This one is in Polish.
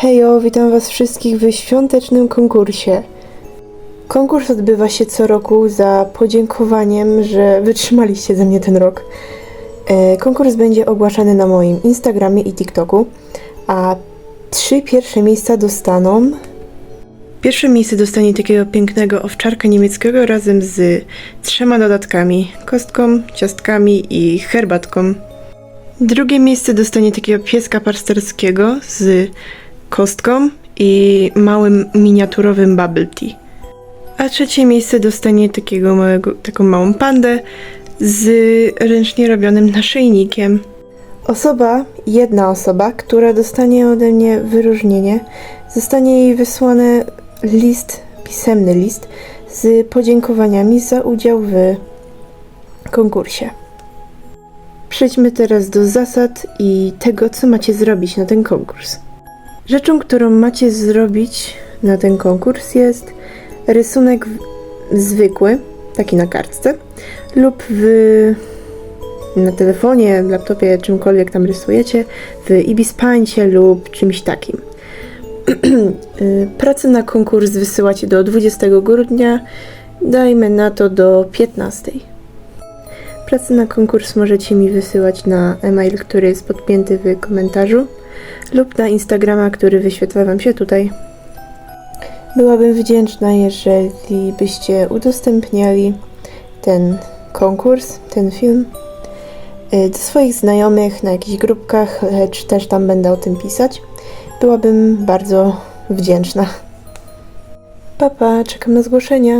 Hejo, witam Was wszystkich w świątecznym konkursie. Konkurs odbywa się co roku za podziękowaniem, że wytrzymaliście ze mnie ten rok. E, Konkurs będzie ogłaszany na moim Instagramie i TikToku, a trzy pierwsze miejsca dostaną. Pierwsze miejsce dostanie takiego pięknego owczarka niemieckiego razem z trzema dodatkami: kostką, ciastkami i herbatką. Drugie miejsce dostanie takiego pieska pasterskiego z kostką i małym miniaturowym bubble tea. A trzecie miejsce dostanie takiego małego, taką małą pandę z ręcznie robionym naszyjnikiem. Osoba, jedna osoba, która dostanie ode mnie wyróżnienie, zostanie jej wysłany list, pisemny list z podziękowaniami za udział w konkursie. Przejdźmy teraz do zasad i tego, co macie zrobić na ten konkurs. Rzeczą, którą macie zrobić na ten konkurs jest rysunek zwykły, taki na kartce, lub w, na telefonie, laptopie, czymkolwiek tam rysujecie, w Ibis Paincie lub czymś takim. Y, Pracę na konkurs wysyłacie do 20 grudnia, dajmy na to do 15. Pracę na konkurs możecie mi wysyłać na e-mail, który jest podpięty w komentarzu lub na Instagrama, który wyświetla Wam się tutaj. Byłabym wdzięczna, jeżeli byście udostępniali ten konkurs, ten film y, do swoich znajomych na jakichś grupkach, lecz też tam będę o tym pisać. Byłabym bardzo wdzięczna. Papa, czekam na zgłoszenia.